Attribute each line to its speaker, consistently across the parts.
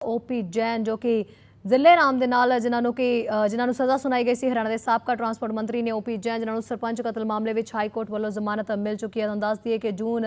Speaker 1: OP Jain ਜੋ ਕਿ ਜ਼ਿਲ੍ਹੇ ਰਾਮ ਦੇ ਨਾਲ ਜਿਨ੍ਹਾਂ ਨੂੰ ਕਿ ਜਿਨ੍ਹਾਂ ਨੂੰ ਸਜ਼ਾ ਸੁਣਾਈ ਗਈ ਸੀ, ਹਰਿਆਣਾ ਦੇ ਸਾਬਕਾ ਟਰਾਂਸਪੋਰਟ ਮੰਤਰੀ ਨੇ ਓਪੀ ਜੈਨ ਜਿਨ੍ਹਾਂ ਨੂੰ ਸਰਪੰਚ ਕਤਲ ਮਾਮਲੇ ਵਿੱਚ ਹਾਈ ਕੋਰਟ ਵੱਲੋਂ ਜ਼ਮਾਨਤ ਮਿਲ ਚੁੱਕੀ ਹੈ। ਤੁਹਾਨੂੰ ਦੱਸ ਦਈਏ ਕਿ ਜੂਨ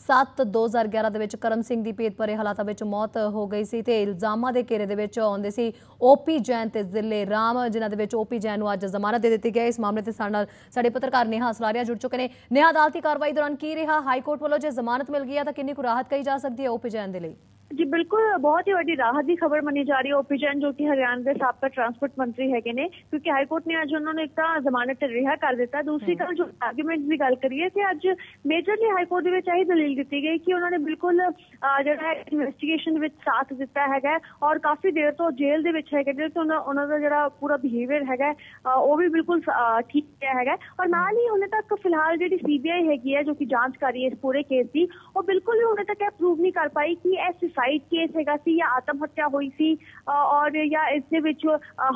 Speaker 1: 7 2011 ਦੇ ਵਿੱਚ ਕਰਮ ਸਿੰਘ ਦੀ ਭੇਤ ਭਰੇ ਹਾਲਾਤਾਂ ਵਿੱਚ ਮੌਤ ਹੋ ਗਈ ਸੀ ਤੇ ਇਲਜ਼ਾਮਾਂ ਦੇ ਘੇਰੇ ਦੇ ਵਿੱਚ ਆਉਂਦੇ ਸੀ ਓਪੀ ਜੈਨ ਤੇ ਜ਼ਿਲ੍ਹੇ ਰਾਮ, ਜਿਨ੍ਹਾਂ ਦੇ ਵਿੱਚ ਓਪੀ ਜੈਨ ਨੂੰ ਅੱਜ ਜ਼ਮਾਨਤ ਦੇ ਦਿੱਤੀ ਗਈ ਇਸ ਮਾਮਲੇ ਤੇ ਸਾਡੇ ਨਾਲ ਸਾਡੇ ਪੱਤਰਕਾਰ ਨੇਹਾ ਸਲਾਰੀਆ ਜੁੜ ਚੁੱਕੇ ਨੇ। ਨੇਹਾ, ਅਦਾਲਤੀ ਕਾਰਵਾਈ ਦੌਰਾਨ ਕੀ ਰਿਹਾ? ਹਾਈ ਕੋਰਟ ਵੱਲੋਂ ਜੇ ਜ਼ਮਾਨਤ ਮਿਲ ਗਈ ਹੈ ਤਾਂ ਕਿੰਨੀ ਕੁ ਰਾਹਤ ਕਹੀ ਜਾ ਸਕਦੀ ਹੈ ਓਪੀ ਜੈਨ ਦੇ ਲਈ?
Speaker 2: ਜੀ ਬਿਲਕੁਲ ਬਹੁਤ ਹੀ ਵੱਡੀ ਰਾਹਤ ਦੀ ਖਬਰ ਮੰਨੀ ਜਾ ਰਹੀ ਹੈ ਓਪੀ ਜੈਨ ਜੋ ਕਿ ਹਰਿਆਣਾ ਦੇ ਸਾਬਕਾ ਟਰਾਂਸਪੋਰਟ ਮੰਤਰੀ ਹੈਗੇ ਨੇ ਕਿਉਂਕਿ ਹਾਈ ਕੋਰਟ ਨੇ ਅੱਜ ਉਹਨਾਂ ਨੂੰ ਇੱਕ ਤਾਂ ਜ਼ਮਾਨਤ ਤੇ ਰਿਹਾ ਕਰ ਦਿੱਤਾ। ਦੂਸਰੀ ਗੱਲ ਜੋ ਆਰਗੂਮੈਂਟਸ ਦੀ ਗੱਲ ਕਰੀਏ ਤੇ ਅੱਜ ਮੇਜਰਲੀ ਹਾਈ ਕੋਰਟ ਦੇ ਵਿੱਚ ਇਹੀ ਦਲੀਲ ਦਿੱਤੀ ਗਈ ਕਿ ਉਹਨਾਂ ਨੇ ਬਿਲਕੁਲ ਜਿਹੜਾ ਇਨਵੈਸਟੀਗੇਸ਼ਨ ਵਿੱਚ ਸਾਥ ਦਿੱਤਾ ਹੈਗਾ ਔਰ ਕਾਫੀ ਦੇਰ ਤੋਂ ਜੇਲ੍ਹ ਦੇ ਵਿੱਚ ਹੈਗੇ ਤੇ ਉਹਨਾਂ ਉਹਨਾਂ ਦਾ ਜਿਹੜਾ ਪੂਰਾ ਬਿਹੇਵੀਅਰ ਹੈਗਾ ਉਹ ਵੀ ਬਿਲਕੁਲ ਠੀਕ ਰਿਹਾ ਹੈਗਾ ਔਰ ਨਾਲ ਹੀ ਹੁਣੇ ਤੱਕ ਫਿਲਹਾਲ ਜਿਹੜੀ ਸੀਬੀਆਈ ਹੈਗੀ ਹੈ ਜੋ ਕਿ ਜਾਂਚ ਕਰ ਰਹੀ ਹੈ ਇਸ ਪੂਰੇ ਕੇਸ ਦੀ ਉਹ ਬਿਲਕੁਲ ਵੀ ਹੁਣੇ ਤੱਕ ਇਹ ਪ੍ਰੂਵ ਨਹੀਂ ਕਰ ਪਾਈ ਕਿ ਇਹ ਸੁਸਾਈਡ ਕੇਸ ਹੈਗਾ ਸੀ ਜਾਂ ਆਤਮ ਹੱਤਿਆ ਹੋਈ ਸੀ ਔਰ ਜਾਂ ਇਸ ਦੇ ਵਿੱਚ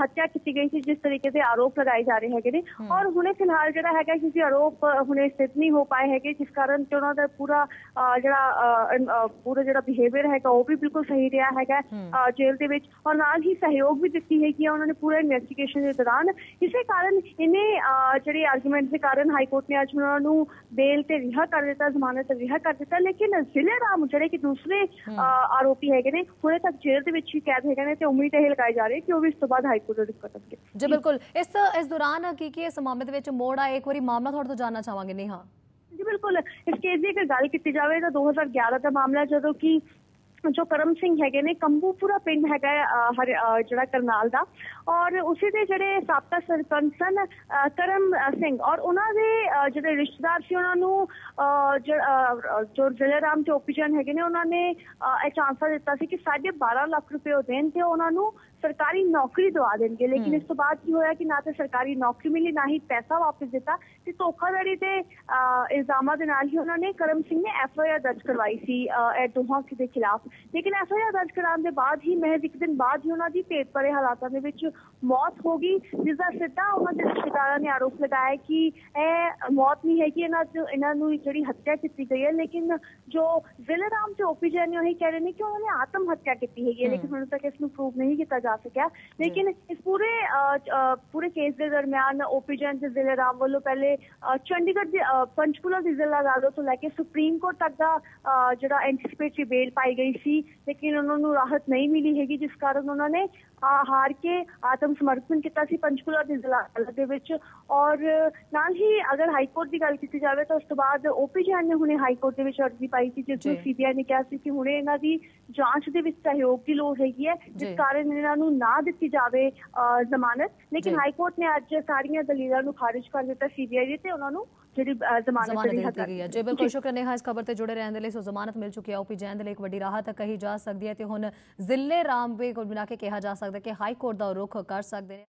Speaker 2: ਹੱਤਿਆ ਕੀਤੀ ਗਈ ਸੀ ਜਿਸ ਤਰੀਕੇ ਦੇ ਆਰੋਪ ਲਗਾਏ ਜਾ ਰਹੇ ਹੈਗੇ ਨੇ। ਔਰ ਹੁਣੇ ਫਿਲਹਾਲ ਜਿਹੜਾ ਹੈਗਾ ਕਿਸੇ ਆਰੋਪ ਹੁਣੇ ਸਥਿਤ ਨਹੀਂ ਹੋ ਪਾਏ ਹੈਗੇ ਜਿਸ ਕਾਰਨ ਕਿ ਉਹਨਾਂ ਦਾ ਪੂਰਾ ਜਿਹੜਾ ਪੂਰਾ ਜਿਹੜਾ ਬਿਹੇਵੀਅਰ ਹੈਗਾ ਉਹ ਵੀ ਬਿਲਕੁਲ ਸਹੀ ਰਿਹਾ ਹੈਗਾ ਜੇਲ੍ਹ ਦੇ ਵਿੱਚ। ਔਰ ਨਾਲ ਹੀ ਸਹਿਯੋਗ ਵੀ ਦਿੱਤੀ ਹੈ ਕਿ ਉਹਨਾਂ ਨੇ ਪੂਰੇ ਇਨਵੈਸਟੀਗੇਸ਼ਨ ਦੇ ਦੌਰਾਨ। ਇਸੇ ਕਾਰਨ ਇਹਨੇ ਜਿਹੜੇ ਆਰਗੂਮੈਂਟ ਦੇ ਕਾਰਨ ਹਾਈ ਕੋਰਟ ਨੇ ਅੱਜ ਉਹਨਾਂ ਨੂੰ ਬੇਲ ਤੇ ਰਿਹਾ ਕਰ ਦਿੱਤਾ ਜ਼ਮਾਨਤ ਤੇ ਰਿਹਾ ਕਰ ਦਿੱਤਾ ਲੇਕਿਨ ਜ਼ਿਲ੍ਹੇ ਰਾਮ ਜਿਹੜੇ ਕਿ ਦੂਸਰੇ ਆਰੋਪੀ ਹੈਗੇ ਨੇ। ਹੁਣੇ ਤੱਕ ਜੇਲ੍ਹ ਦੇ ਵਿੱਚ ਹੀ ਕੈਦ ਹੈਗੇ ਨੇ ਤੇ ਉਮੀਦ ਇਹ ਲਗਾਈ ਜਾ ਰਹੀ ਹੈ ਕਿ ਉਹ ਵੀ ਇਸ ਤੋਂ ਬਾਅਦ ਹਾਈ ਕੋਰਟ ਦੇ ਰੁਖ ਕਰਨਗੇ
Speaker 1: ਜੀ ਬਿਲਕੁਲ। ਇਸ ਇਸ ਦੌਰਾਨ ਕੀ ਕੀ ਇਸ ਮਾਮਲੇ ਦੇ ਵਿੱਚ ਮੋੜ ਆਏ? ਇੱਕ ਵਾਰੀ ਮਾਮਲਾ ਤੁਹਾਡੇ ਤੋਂ ਜਾਨਣਾ ਚਾਹਾਂਗੇ। ਨੇਹਾ।
Speaker 2: ਜੀ ਬਿਲਕੁਲ। ਇਸ ਕੇਸ ਦੀ ਅਗਰ ਗੱਲ ਕੀਤੀ ਜਾਵੇ ਤਾਂ 2011 ਦਾ ਮਾਮਲਾ ਜਦੋਂ ਕਿ ਜੋ ਕਰਮ ਸਿੰਘ ਹੈਗੇ ਨੇ ਕੰਬੂਪੁਰਾ ਪਿੰਡ ਹੈਗਾ ਜਿਹੜਾ ਕਰਨਾਲ ਦਾ। ਔਰ ਉਸੇ ਦੇ ਜਿਹੜੇ ਸਾਬਕਾ ਸਰਪੰਚ ਸਨ ਕਰਮ ਸਿੰਘ। ਔਰ ਉਹਨਾਂ ਦੇ ਜਿਹੜੇ ਰਿਸ਼ਤੇਦਾਰ ਸੀ ਉਹਨਾਂ ਨੂੰ ਜ- ਅਹ, ਜੋ ਜ਼ਿਲ੍ਹੇ ਰਾਮ ਤੇ ਓਪੀਜਨ ਹੈਗੇ ਨੇ ਉਹਨਾਂ ਨੇ ਇਹ ਚਾਂਸਾ ਦਿੱਤਾ ਸੀ ਕਿ 12.5 ਲੱਖ ਰੁਪਏ ਉਹ ਦੇਣ ਤੇ ਉਹਨਾਂ ਨੂੰ ਸਰਕਾਰੀ ਨੌਕਰੀ ਦਵਾ ਦੇਣਗੇ। ਲੇਕਿਨ ਇਸ ਤੋਂ ਬਾਅਦ ਕੀ ਹੋਇਆ ਕਿ ਨਾ ਤੇ ਸਰਕਾਰੀ ਨੌਕਰੀ ਮਿਲੀ ਨਾ ਹੀ ਪੈਸਾ ਵਾਪਸ ਦਿੱਤਾ ਤੇ ਧੋਖਾਧੜੀ ਦੇ ਇਲਜ਼ਾਮਾਂ ਦੇ ਨਾਲ ਹੀ ਉਹਨਾਂ ਨੇ ਕਰਮ ਸਿੰਘ ਨੇ ਐਫ ਆਈ ਆਰ ਦਰਜ ਕਰਵਾਈ ਸੀ ਇਹ ਦੋਹਾਂ ਦੇ ਖਿਲਾਫ। ਲੇਕਿਨ ਐਫ ਆਈ ਆਰ ਦਰਜ ਕਰਾਉਣ ਦੇ ਬਾਅਦ ਹੀ ਮਹਿਜ਼ ਇੱਕ ਦਿਨ ਬਾਅਦ ਹੀ ਉਹਨਾਂ ਦੀ ਭੇਤ ਭਰੇ ਹਾਲਾਤਾਂ ਦੇ ਵਿੱਚ ਮੌਤ ਹੋ ਗਈ ਜਿਸ ਦਾ ਸਿੱਧਾ ਉਹਨਾਂ ਦੇ ਰਿਸ਼ਤੇਦਾਰਾਂ ਨੇ ਆਰੋਪ ਲਗਾਇਆ ਕਿ ਇਹ ਮੌਤ ਨਹੀਂ ਹੈ ਕਿ ਇਹਨਾਂ ਇਹਨਾਂ ਨੂੰ ਜਿਹੜੀ ਹੱਤਿਆ ਕੀਤੀ ਗਈ ਹੈ ਲੇਕਿਨ ਜੋ ਜ਼ਿਲ੍ਹੇ ਰਾਮ ਤੇ ਓਪੀ ਜੈਨ ਨੇ ਉਹੀ ਕਹਿ ਰਹੇ ਨੇ ਕਿ ਉਹਨਾਂ ਨੇ ਆਤਮ ਹੱਤਿਆ ਕੀਤੀ ਹੈਗੀ ਹੈ ਲੇਕਿਨ ਹੁਣ ਤੱਕ ਇਸ ਨੂੰ ਪ੍ਰੂਵ ਨਹੀਂ ਕੀਤਾ ਜਾ ਸਕਿਆ। ਲੇਕਿਨ ਇਸ ਪੂਰੇ ਪੂਰੇ ਕੇਸ ਦੇ ਦਰਮਿਆਨ ਓਪੀ ਜੈਨ ਤੇ ਜ਼ਿਲ੍ਹੇ ਰਾਮ ਵੱਲੋਂ ਪਹਿਲੇ ਚੰਡੀਗੜ੍ਹ ਦੇ ਪੰਚਕੂਲਾ ਦੀ ਜ਼ਿਲ੍ਹਾ ਅਦਾਲਤ ਤੋਂ ਲੈ ਕੇ ਸੁਪਰੀਮ ਕੋਰਟ ਤੱਕ ਦਾ ਜਿਹੜਾ ਐਂਟੀਸਪੇਟਰੀ ਬੇਲ ਪਾਈ ਗਈ ਸੀ ਲੇਕਿਨ ਉਹਨਾਂ ਨੂੰ ਰਾਹਤ ਨਹੀਂ ਮਿਲੀ ਹੈਗੀ ਜਿਸ ਕਾਰਨ ਉਹਨਾਂ ਨੇ ਹਾਰ ਕੇ ਆਤਮ ਸਮਰਪਣ ਕੀਤਾ ਸੀ ਪੰਚਕੂਲਾ ਦੀ ਜ਼ਿਲ੍ਹਾ ਅਦਾਲਤ ਦੇ ਵਿੱਚ ਔਰ ਨਾਲ ਹੀ ਅਗਰ ਹਾਈ ਕੋਰਟ ਦੀ ਗੱਲ ਕੀਤੀ ਜਾਵੇ ਤਾਂ ਉਸ ਤੋਂ ਬਾਅਦ ਓਪੀ ਜੈਨ ਨੇ ਹੁਣੇ ਹਾਈ ਕੋਰਟ ਦੇ ਵਿੱਚ ਅਰਜ਼ੀ ਪਾਈ ਸੀ ਜਿਸ ਨੂੰ। ਸੀਬੀਆਈ ਨੇ ਕਿਹਾ ਸੀ ਕਿ ਹੁਣੇ ਇਹਨਾਂ ਦੀ ਜਾਂਚ ਦੇ ਵਿੱਚ ਸਹਿਯੋਗ ਦੀ ਲੋੜ ਹੈਗੀ ਹੈ। ਜਿਸ ਕਾਰਨ ਇਹਨਾਂ ਨੂੰ ਨਾ ਦਿੱਤੀ ਜਾਵੇ ਜ਼ਮਾਨਤ ਲੇਕਿਨ। ਹਾਈ ਕੋਰਟ ਨੇ ਅੱਜ ਸਾਰੀਆਂ ਦਲੀਲਾਂ ਨੂੰ ਖਾਰਿਜ ਕਰ ਦਿੱਤਾ ਸੀਬੀਆਈ ਦੀ ਤੇ ਉਹਨਾਂ ਨੂੰ ਜਿਹੜੀ ਜ਼ਮਾਨਤ
Speaker 1: ਦੇ ਦਿੱਤੀ ਗਈ ਹੈ। ਜੀ ਬਿਲਕੁਲ ਸ਼ੁਕਰ ਨੇਹਾ ਇਸ ਖਬਰ ਤੇ ਜੁੜੇ ਰਹਿਣ ਦੇ ਲਈ ਸੋ ਜ਼ਮਾਨਤ ਮਿਲ ਚੁੱਕੀ ਹੈ। ਓਪੀ ਜੈਨ ਦੇ ਲਈ ਇੱਕ ਵੱਡੀ ਰਾਹਤ ਕਹੀ ਜਾ ਸਕਦੀ ਹੈ ਤੇ ਹੁਣ ਜ਼ਿਲ੍ਹੇ ਰਾਮਵੇ ਕੋਲ ਬਿਨਾ ਕੇ ਕਿਹਾ ਜਾ ਸਕਦਾ ਕਿ ਹਾਈ ਕੋਰਟ ਦਾ ਰੁਖ ਕਰ ਸਕਦੇ ਨੇ।